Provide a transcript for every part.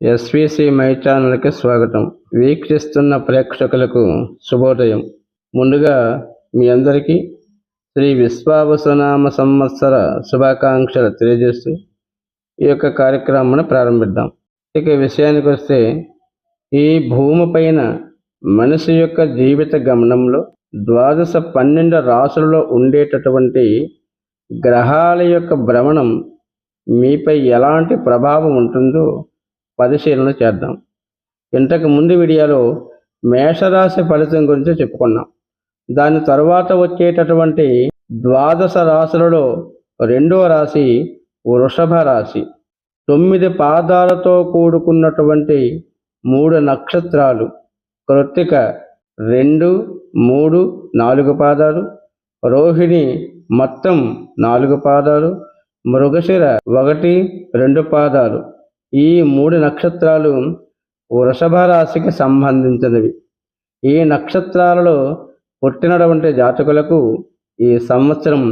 SVC my ఛానల్కి స్వాగతం. వీక్షిస్తున్న ప్రేక్షకులకు శుభోదయం. ముందుగా మీ అందరికీ శ్రీ విశ్వావసునామ సంవత్సర శుభాకాంక్షలు తెలియజేస్తూ ఈ యొక్క కార్యక్రమాన్ని ప్రారంభిద్దాం. ఇక విషయానికి వస్తే ఈ భూమిపైన మనిషి యొక్క జీవిత గమనంలో ద్వాదశ పన్నెండు రాసులలో ఉండేటటువంటి గ్రహాల యొక్క భ్రమణం మీపై ఎలాంటి ప్రభావం ఉంటుందో పరిశీలన చేద్దాం. ఇంతకు ముందు వీడియోలో మేషరాశి ఫలితం గురించి చెప్పుకున్నాం. దాని తర్వాత వచ్చేటటువంటి ద్వాదశ రాశులలో రెండో రాశి వృషభ రాశి. తొమ్మిది పాదాలతో కూడుకున్నటువంటి మూడు నక్షత్రాలు. కృత్తిక రెండు మూడు నాలుగు పాదాలు. రోహిణి మొత్తం నాలుగు పాదాలు. మృగశిర ఒకటి రెండు పాదాలు. ఈ మూడు నక్షత్రాలు వృషభ రాశికి సంబంధించినవి. ఈ నక్షత్రాలలో పుట్టినటువంటి జాతకులకు ఈ సంవత్సరం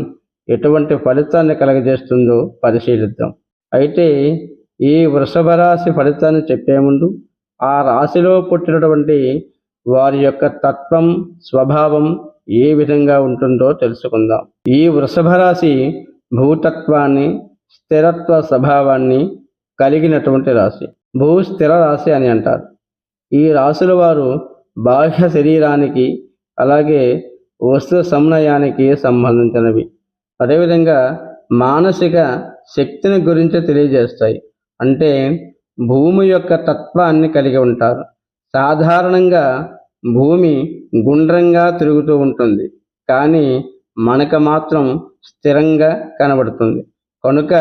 ఎటువంటి ఫలితాన్ని కలగజేస్తుందో పరిశీలిద్దాం. అయితే ఈ వృషభ రాశి ఫలితాన్ని చెప్పే ముందు ఆ రాశిలో పుట్టినటువంటి వారి యొక్క తత్వం స్వభావం ఏ విధంగా ఉంటుందో తెలుసుకుందాం. ఈ వృషభ రాశి భూతత్వాన్ని స్థిరత్వ స్వభావాన్ని కలిగినటువంటి రాశి. భూ స్థిర రాశి అని అంటారు. ఈ రాశుల వారు బాహ్య శరీరానికి అలాగే వస్తు సమన్వయానికి సంబంధించినవి. అదేవిధంగా మానసిక శక్తిని గురించి తెలియజేస్తాయి. అంటే భూమి యొక్క తత్వాన్ని కలిగి ఉంటారు. సాధారణంగా భూమి గుండ్రంగా తిరుగుతూ ఉంటుంది. కానీ మనకు మాత్రం స్థిరంగా కనబడుతుంది. కనుక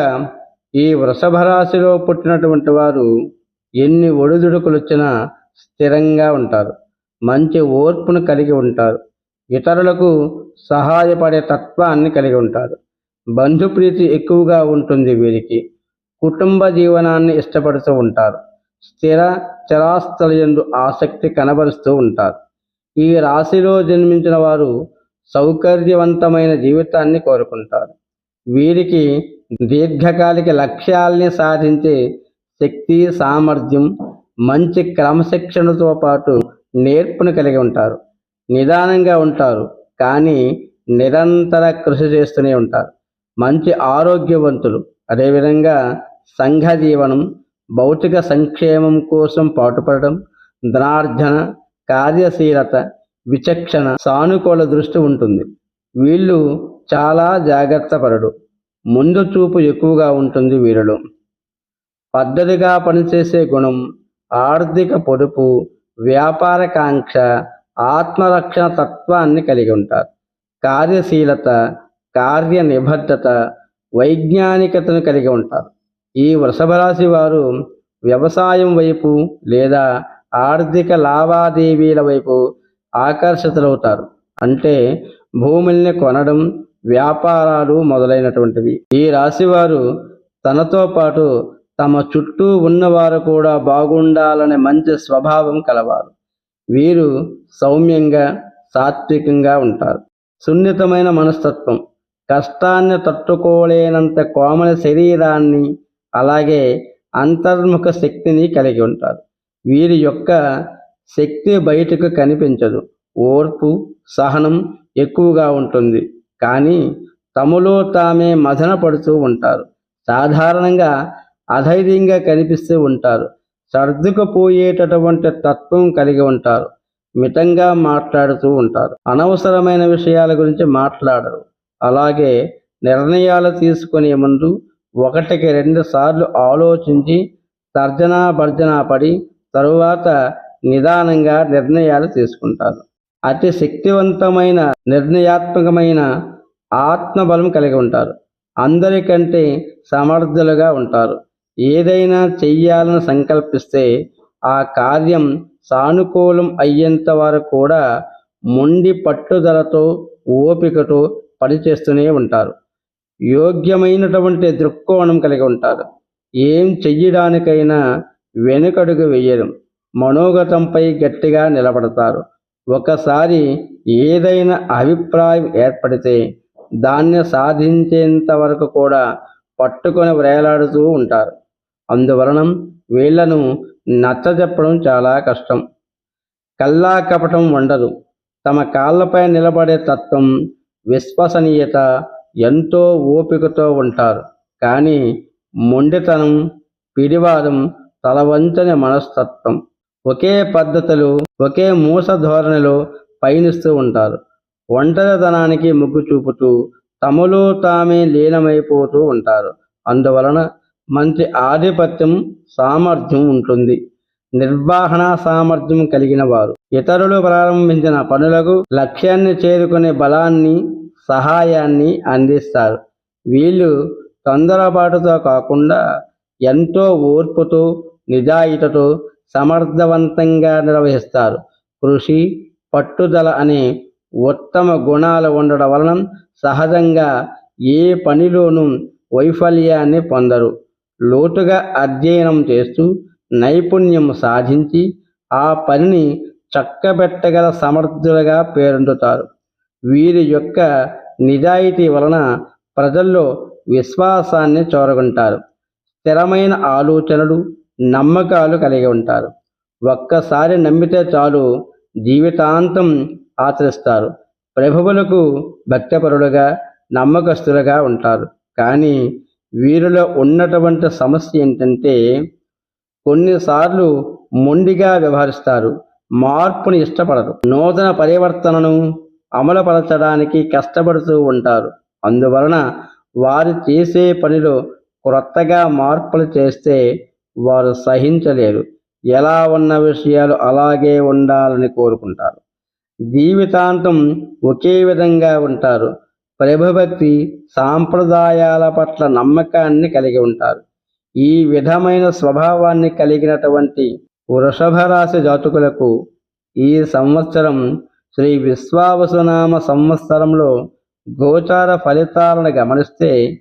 ఈ వృషభ రాశిలో పుట్టినటువంటి వారు ఎన్ని ఒడిదుడుకులు వచ్చినా స్థిరంగా ఉంటారు. మంచి ఓర్పును కలిగి ఉంటారు. ఇతరులకు సహాయపడే తత్వాన్ని కలిగి ఉంటారు. బంధుప్రీతి ఎక్కువగా ఉంటుంది వీరికి. కుటుంబ జీవనాన్ని ఇష్టపడుతూ ఉంటారు. స్థిర చరాస్తుల యందు ఆసక్తి కనబరుస్తూ ఉంటారు. ఈ రాశిలో జన్మించిన వారు సౌకర్యవంతమైన జీవితాన్ని కోరుకుంటారు. వీరికి దీర్ఘకాలిక లక్ష్యాల్ని సాధించే శక్తి సామర్థ్యం మంచి క్రమశిక్షణతో పాటు నేర్పును కలిగి ఉంటారు. నిదానంగా ఉంటారు కానీ నిరంతర కృషి చేస్తూనే ఉంటారు. మంచి ఆరోగ్యవంతులు అదేవిధంగా సంఘ జీవనం భౌతిక సంక్షేమం కోసం పాటుపడడం ధనార్జన కార్యశీలత విచక్షణ సానుకూల దృష్టి ఉంటుంది. వీళ్ళు చాలా జాగ్రత్త పడడు ముందు చూపు ఎక్కువగా ఉంటుంది వీరిలో. పద్ధతిగా పనిచేసే గుణం ఆర్థిక పొదుపు వ్యాపార కాంక్ష ఆత్మరక్షణ తత్వాన్ని కలిగి ఉంటారు. కార్యశీలత కార్య నిబద్ధత వైజ్ఞానికతను కలిగి ఉంటారు. ఈ వృషభ రాశి వారు వ్యవసాయం వైపు లేదా ఆర్థిక లావాదేవీల వైపు ఆకర్షితులవుతారు. అంటే భూముల్ని కొనడం వ్యాపారాలు మొదలైనటువంటివి. ఈ రాశివారు తనతో పాటు తమ చుట్టూ ఉన్నవారు కూడా బాగుండాలనే మంచి స్వభావం కలవారు. వీరు సౌమ్యంగా సాత్వికంగా ఉంటారు. సున్నితమైన మనస్తత్వం. కష్టాన్ని తట్టుకోలేనంత కోమల శరీరాన్ని అలాగే అంతర్ముఖ శక్తిని కలిగి ఉంటారు. వీరి యొక్క శక్తి బయటకు కనిపించదు. ఓర్పు సహనం ఎక్కువగా ఉంటుంది. కానీ తమలో తామే మదన పడుతూ ఉంటారు. సాధారణంగా అధైర్యంగా కనిపిస్తూ ఉంటారు. సర్దుకుపోయేటటువంటి తత్వం కలిగి ఉంటారు. మితంగా మాట్లాడుతూ ఉంటారు. అనవసరమైన విషయాల గురించి మాట్లాడరు. అలాగే నిర్ణయాలు తీసుకునే ముందు ఒకటికి రెండు సార్లు ఆలోచించి తర్జనా భర్జనా పడి తరువాత నిదానంగా నిర్ణయాలు తీసుకుంటారు. అతి శక్తివంతమైన నిర్ణయాత్మకమైన ఆత్మబలం కలిగి ఉంటారు. అందరికంటే సమర్థులుగా ఉంటారు. ఏదైనా చెయ్యాలని సంకల్పిస్తే ఆ కార్యం సానుకూలం అయ్యేంత వరకు కూడా మొండి పట్టుదలతో ఓపికతో పనిచేస్తూనే ఉంటారు. యోగ్యమైనటువంటి దృక్కోణం కలిగి ఉంటారు. ఏం చెయ్యడానికైనా వెనుకడుగు వేయరు. మనోగతంపై గట్టిగా నిలబడతారు. ఒకసారి ఏదైనా అభిప్రాయం ఏర్పడితే దాన్ని సాధించేంత వరకు కూడా పట్టుకొని వేలాడుతూ ఉంటారు. అందువలన వీళ్ళను నచ్చజెప్పడం చాలా కష్టం. కల్లా కపటం ఉండదు తమ కాళ్ళపై నిలబడే తత్వం విశ్వసనీయత ఎంతో ఓపికతో ఉంటారు. కానీ మొండితనం పిడివాదం తలవంచని మనస్తత్వం ఒకే పద్ధతులు ఒకే మూస ధోరణిలో పయనిస్తూ ఉంటారు. ఒంటరితనానికి మొగ్గు చూపుతూ తమలో తామే లీనమైపోతూ ఉంటారు. అందువలన మంచి ఆధిపత్యం సామర్థ్యం ఉంటుంది. నిర్వహణ సామర్థ్యం కలిగిన వారు. ఇతరులు ప్రారంభించిన పనులకు లక్ష్యాన్ని చేరుకునే బలాన్ని సహాయాన్ని అందిస్తారు. వీళ్ళు తొందరపాటుతో కాకుండా ఎంతో ఓర్పుతో నిజాయితీతో సమర్థవంతంగా నిర్వహిస్తారు. కృషి పట్టుదల అనే ఉత్తమ గుణాలు ఉండడం వలన సహజంగా ఏ పనిలోనూ వైఫల్యాన్ని పొందరు. లోతుగా అధ్యయనం చేస్తూ నైపుణ్యం సాధించి ఆ పనిని చక్కబెట్టగల సమర్థులుగా పేరొందుతారు. వీరి యొక్క నిజాయితీ వలన ప్రజల్లో విశ్వాసాన్ని చూరగొంటారు. స్థిరమైన ఆలోచనలు నమ్మకాలు కలిగి ఉంటారు. ఒక్కసారి నమ్మితే చాలు జీవితాంతం ఆచరిస్తారు. ప్రభువులకు భక్తపరులుగా నమ్మకస్తులుగా ఉంటారు. కానీ వీరిలో ఉన్నటువంటి సమస్య ఏంటంటే కొన్నిసార్లు మొండిగా వ్యవహరిస్తారు. మార్పును ఇష్టపడరు. నూతన పరివర్తనను అమలుపరచడానికి కష్టపడుతూ ఉంటారు. అందువలన వారు చేసే పనిలో క్రొత్తగా మార్పులు చేస్తే వారు సహించలేరు. ఎలా ఉన్న విషయాలు అలాగే ఉండాలని కోరుకుంటారు. జీవితాంతం ఒకే విధంగా ఉంటారు. ప్రభుభక్తి సాంప్రదాయాల పట్ల నమ్మకాన్ని కలిగి ఉంటారు. ఈ విధమైన స్వభావాన్ని కలిగినటువంటి వృషభ రాశి జాతకులకు ఈ సంవత్సరం శ్రీ విశ్వావసునామ సంవత్సరంలో గోచార ఫలితాలను గమనిస్తే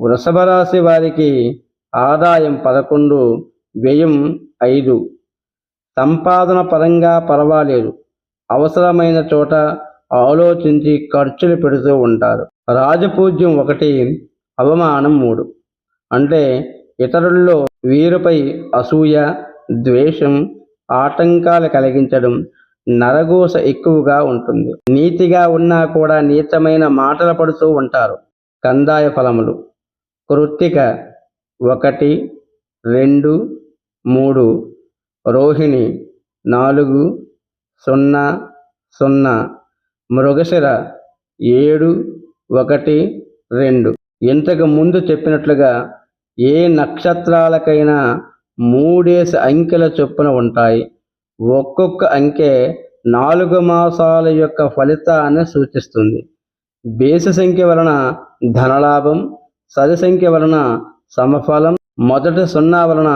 వృషభ రాశి వారికి ఆదాయం పదకొండు వ్యయం ఐదు. సంపాదన పరంగా పర్వాలేదు. అవసరమైన చోట ఆలోచించి ఖర్చులు పెడుతూ ఉంటారు. రాజపూజ్యం ఒకటి అవమానం మూడు. అంటే ఇతరుల్లో వీరిపై అసూయ ద్వేషం ఆటంకాలు కలిగించడం నరగోస ఎక్కువగా ఉంటుంది. నీతిగా ఉన్నా కూడా నీచమైన మాటలు పడుతూ ఉంటారు. కందాయ ఫలములు. కృత్తిక ఒకటి రెండు మూడు రోహిణి నాలుగు సున్నా సున్నా మృగశిర ఏడు ఒకటి రెండు. ఇంతకు ముందు చెప్పినట్లుగా ఏ నక్షత్రాలకైనా మూడేసి అంకెల చొప్పున ఉంటాయి. ఒక్కొక్క అంకె నాలుగు మాసాల యొక్క ఫలితాన్ని సూచిస్తుంది. బేసి సంఖ్య వలన ధనలాభం సరి సంఖ్య వలన సమఫలం మొదటి సున్నా వలన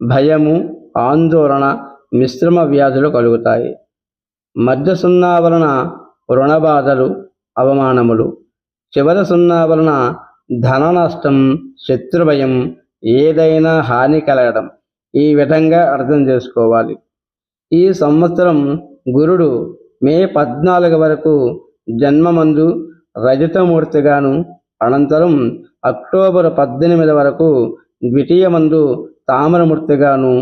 భయము ఆందోళన మిశ్రమ వ్యాధులు కలుగుతాయి. మధ్య సున్నా వలన రుణబాధలు అవమానములు. చివరి సున్నా వలన ధన నష్టం శత్రుభయం ఏదైనా హాని కలగడం. ఈ విధంగా అర్థం చేసుకోవాలి. ఈ సంవత్సరం గురుడు మే పద్నాలుగు వరకు జన్మమందు రజతమూర్తిగాను అనంతరం అక్టోబర్ పద్దెనిమిది వరకు ద్వితీయమందు తామరమూర్తిగాను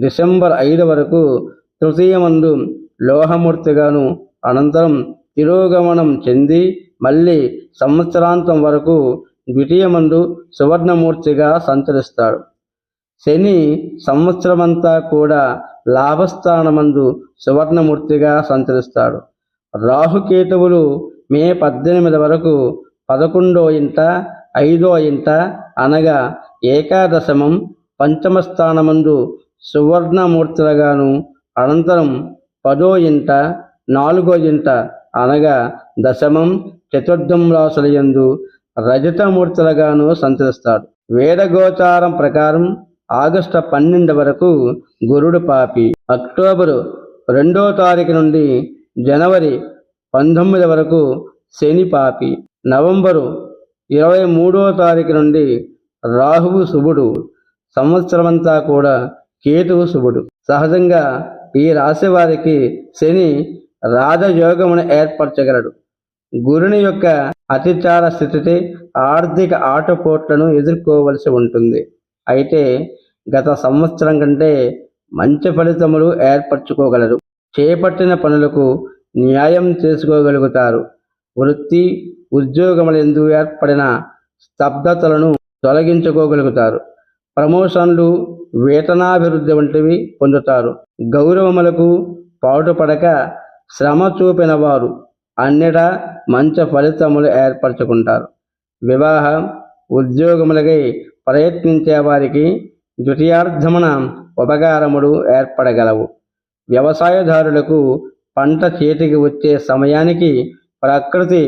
డిసెంబర్ ఐదు వరకు తృతీయమందు లోహమూర్తిగాను అనంతరం తిరోగమనం చెంది మళ్ళీ సంవత్సరాంతం వరకు ద్వితీయమందు సువర్ణమూర్తిగా సంచరిస్తాడు. శని సంవత్సరమంతా కూడా లాభస్థానమందు సువర్ణమూర్తిగా సంచరిస్తాడు. రాహుకేతువులు మే పద్దెనిమిది వరకు పదకొండో ఇంట ఐదో ఇంట అనగా ఏకాదశమం పంచమ స్థానమందు సువర్ణమూర్తులుగాను అనంతరం పదో ఇంట నాలుగో ఇంట అనగా దశమం చతుర్థం రాసుల యందు రజతమూర్తులుగాను సంచరిస్తాడు. వేదగోచారం ప్రకారం ఆగస్టు పన్నెండు వరకు గురుడు పాపి. అక్టోబరు రెండో తారీఖు నుండి జనవరి పంతొమ్మిది వరకు శని పాపి. నవంబరు ఇరవై మూడో తారీఖు నుండి రాహువు శుభుడు సంవత్సరమంతా కూడా కేతువు శుభుడు. సహజంగా ఈ రాశి వారికి శని రాజయోగమును ఏర్పరచగలడు. గురుని యొక్క అతిచార స్థితి ఆర్థిక ఆటపోట్లను ఎదుర్కోవలసి ఉంటుంది. అయితే గత సంవత్సరం కంటే మంచి ఫలితములు ఏర్పరచుకోగలరు. చేపట్టిన పనులకు న్యాయం చేసుకోగలుగుతారు. వృత్తి ఉద్యోగములందు ఏర్పడిన స్తబ్దతలను తొలగించుకోగలుగుతారు. ప్రమోషన్లు వేతనాభివృద్ధి వంటివి పొందుతారు. గౌరవములకు పాటుపడక శ్రమ చూపిన వారు అన్నిటా మంచి ఫలితములు ఏర్పరచుకుంటారు. వివాహం ఉద్యోగములకై ప్రయత్నించే వారికి ద్వితీయార్థమున ఉపకారములు ఏర్పడగలవు. వ్యవసాయదారులకు పంట చేతికి వచ్చే సమయానికి ప్రకృతి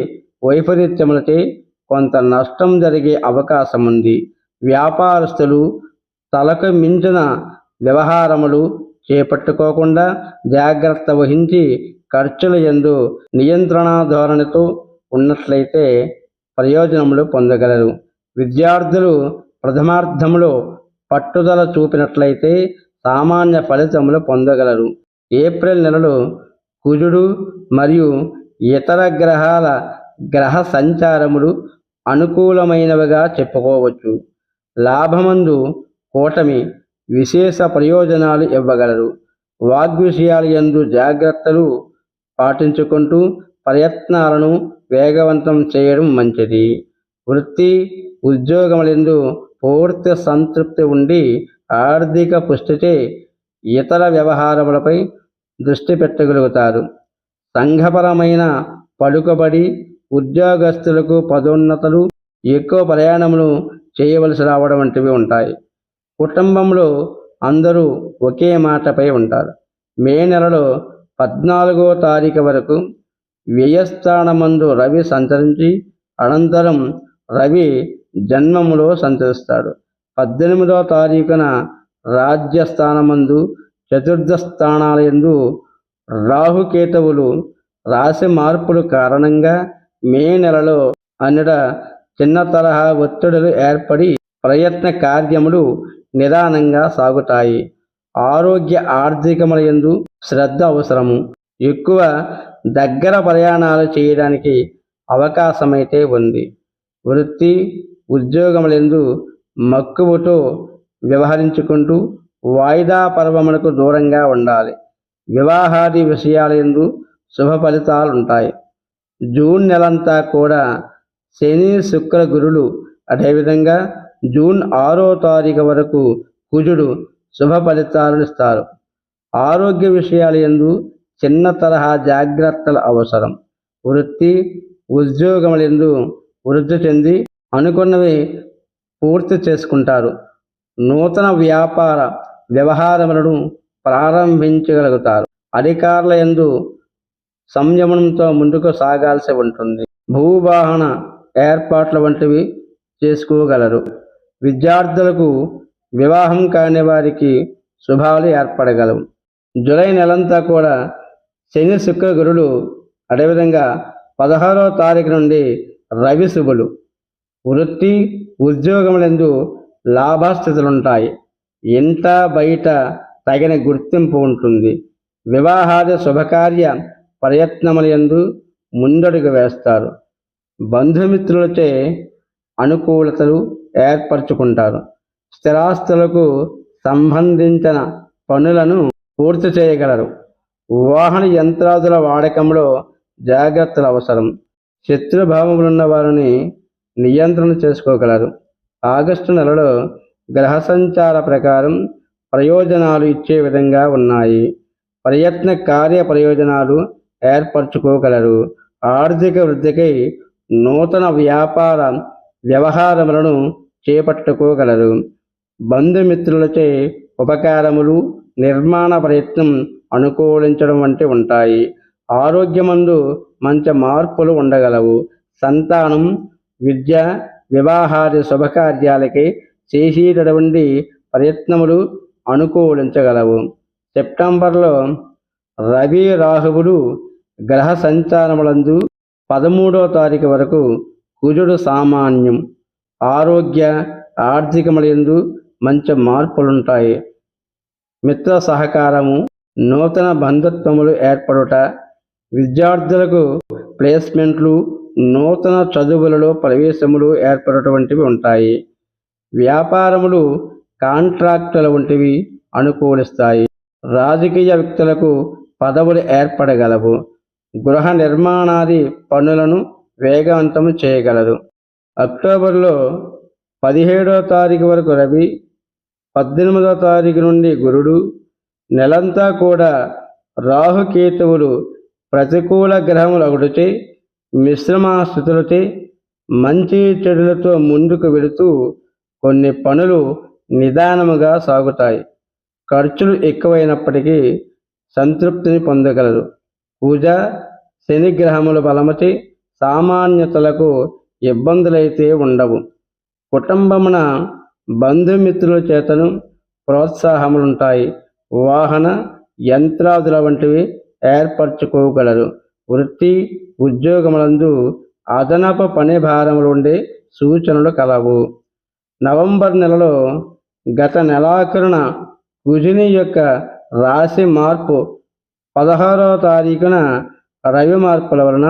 వైపరీత్యములచే కొంత నష్టం జరిగే అవకాశం ఉంది వ్యాపారస్తులు తలకు మించిన వ్యవహారములు చేపట్టుకోకుండా జాగ్రత్త వహించి ఖర్చుల ఎందు నియంత్రణ ధోరణితో ఉన్నట్లయితే ప్రయోజనములు పొందగలరు. విద్యార్థులు ప్రథమార్థములో పట్టుదల చూపినట్లయితే సామాన్య ఫలితములు పొందగలరు. ఏప్రిల్ నెలలో కుజుడు మరియు ఇతర గ్రహాల గ్రహ సంచారములు అనుకూలమైనవిగా చెప్పుకోవచ్చు. లాభమందు కూటమి విశేష ప్రయోజనాలు ఇవ్వగలరు వాగ్విషయాలు యందు జాగ్రత్తలు పాటించుకుంటూ ప్రయత్నాలను వేగవంతం చేయడం మంచిది. వృత్తి ఉద్యోగములందు పూర్తి సంతృప్తి ఉండి ఆర్థిక పుష్టితే ఇతర వ్యవహారములపై దృష్టి పెట్టగలుగుతారు. సంఘపరమైన పడుకబడి ఉద్యోగస్తులకు పదోన్నతలు ఎక్కువ ప్రయాణములు చేయవలసి రావడం వంటివి ఉంటాయి. కుటుంబంలో అందరూ ఒకే మాటపై ఉంటారు. మే నెలలో పద్నాలుగో తారీఖు వరకు వ్యయస్థానమందు రవి సంచరించి అనంతరం రవి జన్మములో సంచరిస్తాడు. పద్దెనిమిదవ తారీఖున రాజ్యస్థానమందు చతుర్థ స్థానాలందు రాహుకేతువులు రాశి మార్పుల కారణంగా మే నెలలో అన్నిట చిన్న తరహా ఒత్తిడులు ఏర్పడి ప్రయత్న కార్యములు నిదానంగా సాగుతాయి. ఆరోగ్య ఆర్థికముల యందు శ్రద్ధ అవసరము. ఎక్కువ దగ్గర ప్రయాణాలు చేయడానికి అవకాశమైతే ఉంది. వృత్తి ఉద్యోగములందు మక్కువతో వ్యవహరించుకుంటూ వాయిదా పర్వములకు దూరంగా ఉండాలి. వివాహాది విషయాలందు శుభ ఫలితాలు ఉంటాయి జూన్ నెలంతా కూడా శని శుక్ర గురులు అదేవిధంగా జూన్ ఆరో తారీఖు వరకు కుజుడు శుభ ఫలితాలను ఇస్తారు. ఆరోగ్య విషయాలు ఎందు చిన్న తరహా జాగ్రత్తలు అవసరం. వృత్తి ఉద్యోగములందు వృద్ధి చెంది అనుకున్నవి పూర్తి చేసుకుంటారు. నూతన వ్యాపార వ్యవహారములను ప్రారంభించగలుగుతారు. అధికారుల యందు సంయమనంతో ముందుకు సాగాల్సి ఉంటుంది. భూవాహన ఏర్పాట్ల వంటివి చేసుకోగలరు. విద్యార్థులకు వివాహం కాని వారికి శుభాలు ఏర్పడగలవు. జూలై నెలంతా కూడా శని శుక్ర గురులు అదేవిధంగా పదహారవ తారీఖు నుండి రవి శుభులు. వృత్తి ఉద్యోగములందు లాభస్థితులుంటాయి. ఇంట బయట తగిన గుర్తింపు ఉంటుంది. వివాహాది శుభకార్య ప్రయత్నములందు ముందడుగు వేస్తారు. బంధుమిత్రులచే అనుకూలతలు ఏర్పరచుకుంటారు. స్థిరాస్తులకు సంబంధించిన పనులను పూర్తి చేయగలరు. వాహన యంత్రాదుల వాడకంలో జాగ్రత్తలు అవసరం. శత్రుభావములున్న వారిని నియంత్రణ చేసుకోగలరు. ఆగస్టు నెలలో గ్రహ సంచార ప్రకారం ప్రయోజనాలు ఇచ్చే విధంగా ఉన్నాయి. ప్రయత్న కార్య ప్రయోజనాలు ఏర్పరచుకోగలరు. ఆర్థిక వృద్ధికై నూతన వ్యాపార వ్యవహారములను చేపట్టుకోగలరు. బంధుమిత్రులచే ఉపకారములు నిర్మాణ ప్రయత్నం అనుకూలించడం వంటి ఉంటాయి. ఆరోగ్యమందు మంచి మార్పులు ఉండగలవు. సంతానం విద్య వివాహాది శుభకార్యాలకి చేసేటటువంటి ప్రయత్నములు అనుకూలించగలవు. సెప్టెంబర్లో రవి రాహువులు గ్రహ సంచారములందు పదమూడో తారీఖు వరకు కుజుడు సామాన్యం ఆరోగ్య ఆర్థికములందు మంచి మార్పులుంటాయి. మిత్ర సహకారము నూతన బంధుత్వములు ఏర్పడుట విద్యార్థులకు ప్లేస్మెంట్లు నూతన చదువులలో ప్రవేశములు ఏర్పడటువంటివి ఉంటాయి. వ్యాపారములు కాంట్రాక్టుల వంటివి అనుకూలిస్తాయి. రాజకీయ వ్యక్తులకు పదవులు ఏర్పడగలవు. గృహ నిర్మాణాది పనులను వేగవంతం చేయగలదు. అక్టోబర్లో పదిహేడో తారీఖు వరకు రవి పద్దెనిమిదో తారీఖు నుండి గురుడు నెలంతా కూడా రాహుకేతువులు ప్రతికూల గ్రహములు ఒకటిచే మిశ్రమ స్థితులచే మంచి చెడులతో ముందుకు వెళుతూ కొన్ని పనులు నిదానముగా సాగుతాయి. ఖర్చులు ఎక్కువైనప్పటికీ సంతృప్తిని పొందగలరు. పూజ శనిగ్రహముల బలమతి సామాన్యతలకు ఇబ్బందులైతే ఉండవు. కుటుంబమున బంధుమిత్రుల చేతను ప్రోత్సాహములుంటాయి. వాహన యంత్రాదుల వంటివి ఏర్పరచుకోగలరు. వృత్తి ఉద్యోగములందు అదనపు పని భారములు ఉండే సూచనలు కలవు. నవంబర్ నెలలో గత నెలాఖరున కుజుని యొక్క రాశి మార్పు పదహారవ తారీఖున రవి మార్పుల వలన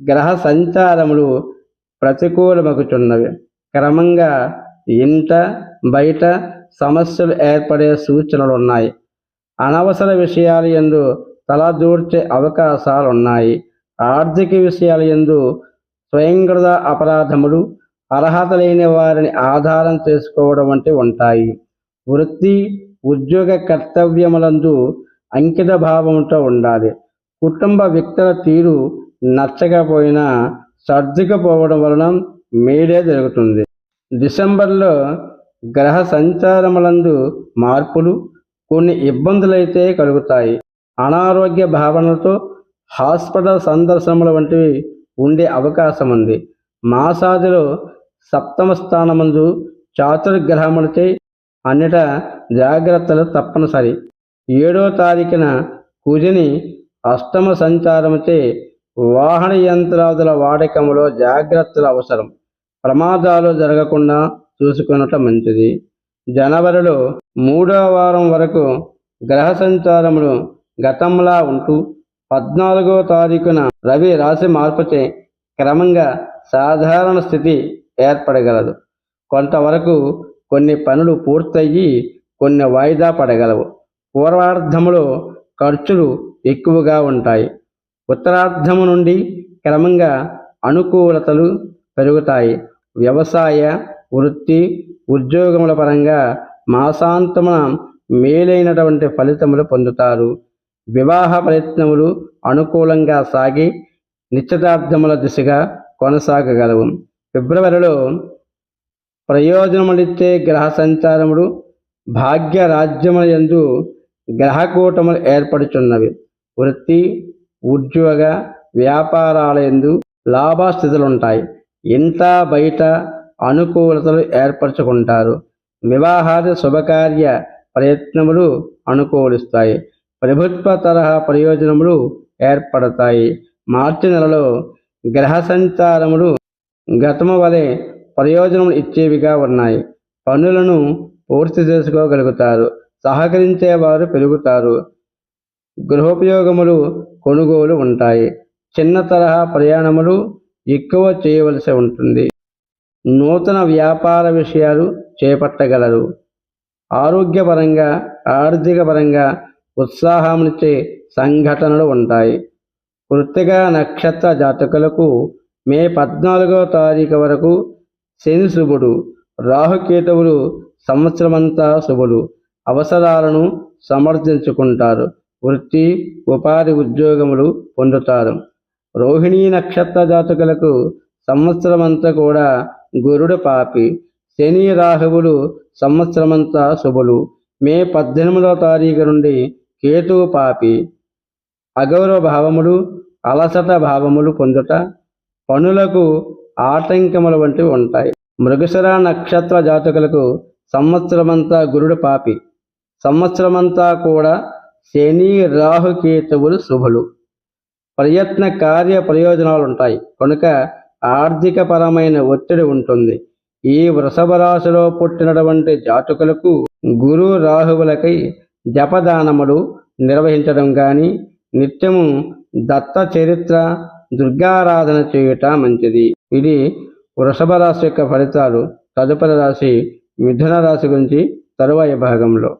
గ్రహ సంచారములు ప్రతికూలమగుచున్నవి. క్రమంగా ఇంట బయట సమస్యలు ఏర్పడే సూచనలు ఉన్నాయి అనవసర విషయాలు ఎందు తలదూర్చే అవకాశాలు ఉన్నాయి ఆర్థిక విషయాలు ఎందు స్వయంకృత అపరాధములు అర్హత లేని వారిని ఆధారం చేసుకోవడం వంటివి ఉంటాయి. వృత్తి ఉద్యోగ కర్తవ్యములందు అంకిత భావంతో ఉండాలి. కుటుంబ వ్యక్తుల తీరు నచ్చకపోయినా సర్దుకుపోవడం వలన మేలే జరుగుతుంది. డిసెంబర్లో గ్రహ సంచారములందు మార్పులు కొన్ని ఇబ్బందులైతే కలుగుతాయి. అనారోగ్య భావనలతో హాస్పిటల్ సందర్శనముల వంటివి ఉండే అవకాశం ఉంది మాసాదిలో సప్తమ స్థానమందు చాతుర్గ్రహములచే అన్నిట జాగ్రత్తలు తప్పనిసరి. ఏడో తారీఖున కుజుని అష్టమ సంచారముచే వాహన యంత్రాదుల వాడకములో జాగ్రత్తలు అవసరం. ప్రమాదాలు జరగకుండా చూసుకునటం మంచిది. జనవరిలో మూడో వారం వరకు గ్రహ సంచారములు గతంలా ఉంటూ పద్నాలుగో తారీఖున రవి రాశి మార్పుచే క్రమంగా సాధారణ స్థితి ఏర్పడగలదు. కొంతవరకు కొన్ని పనులు పూర్తయ్యి కొన్ని వాయిదా పడగలవు. పూర్వార్ధములో ఖర్చులు ఎక్కువగా ఉంటాయి. ఉత్తరార్ధము నుండి క్రమంగా అనుకూలతలు పెరుగుతాయి. వ్యవసాయ వృత్తి ఉద్యోగముల పరంగా మాసాంతమున మేలైనటువంటి ఫలితములు పొందుతారు. వివాహ ప్రయత్నములు అనుకూలంగా సాగి నిశ్చితార్థముల దిశగా కొనసాగగలవు. ఫిబ్రవరిలో ప్రయోజనములిచ్చే గ్రహ సంచారములు భాగ్య రాజ్యముల యందు గ్రహకూటములు ఏర్పడుచున్నవి. వృత్తి ఉద్యోగ వ్యాపారాల యందు లాభస్థితులుంటాయి. ఇంత బయట అనుకూలతలు ఏర్పరచుకుంటారు. వివాహాది శుభకార్య ప్రయత్నములు అనుకూలిస్తాయి. ప్రభుత్వ తరహా ప్రయోజనములు ఏర్పడతాయి. మార్చి నెలలో గ్రహ సంచారములు గతము వలె ప్రయోజనం ఇచ్చేవిగా ఉన్నాయి. పనులను పూర్తి చేసుకోగలుగుతారు. సహకరించేవారు పెరుగుతారు. గృహోపయోగములు కొనుగోలు ఉంటాయి. చిన్న తరహా ప్రయాణములు ఎక్కువ చేయవలసి ఉంటుంది. నూతన వ్యాపార విషయాలు చేపట్టగలరు. ఆరోగ్యపరంగా ఆర్థికపరంగా ఉత్సాహమునిచ్చే సంఘటనలు ఉంటాయి. వృత్తిగా నక్షత్ర జాతకులకు మే పద్నాలుగో తారీఖు వరకు శని శుభుడు రాహుకేతువులు సంవత్సరమంతా శుభుడు అవసరాలను సమర్థించుకుంటారు. వృత్తి ఉపాధి ఉద్యోగములు పొందుతారు. రోహిణీ నక్షత్ర జాతకులకు సంవత్సరమంతా కూడా గురుడు పాపి. శని రాహువులు సంవత్సరమంతా శుభులు. మే పద్దెనిమిదవ తారీఖు నుండి కేతువు పాపి. అగౌరవ భావములు అలసట భావములు పొందుట పనులకు ఆటంకములు వంటివి ఉంటాయి. మృగశిర నక్షత్ర జాతకులకు సంవత్సరమంతా గురుడు పాపి. సంవత్సరమంతా కూడా శని రాహుకేతువులు శుభులు. ప్రయత్న కార్య ప్రయోజనాలు ఉంటాయి. కనుక ఆర్థిక పరమైన ఒత్తిడి ఉంటుంది. ఈ వృషభ రాశిలో పుట్టినటువంటి జాతకులకు గురు రాహువులకై జపదానములు నిర్వహించడం కానీ నిత్యము దత్త చరిత్ర దుర్గారాధన చేయుట మంచిది. ఇది వృషభ రాశి యొక్క ఫలితాలు తదుపరి రాశి మిథున రాశి గురించి తరువాయి భాగంలో.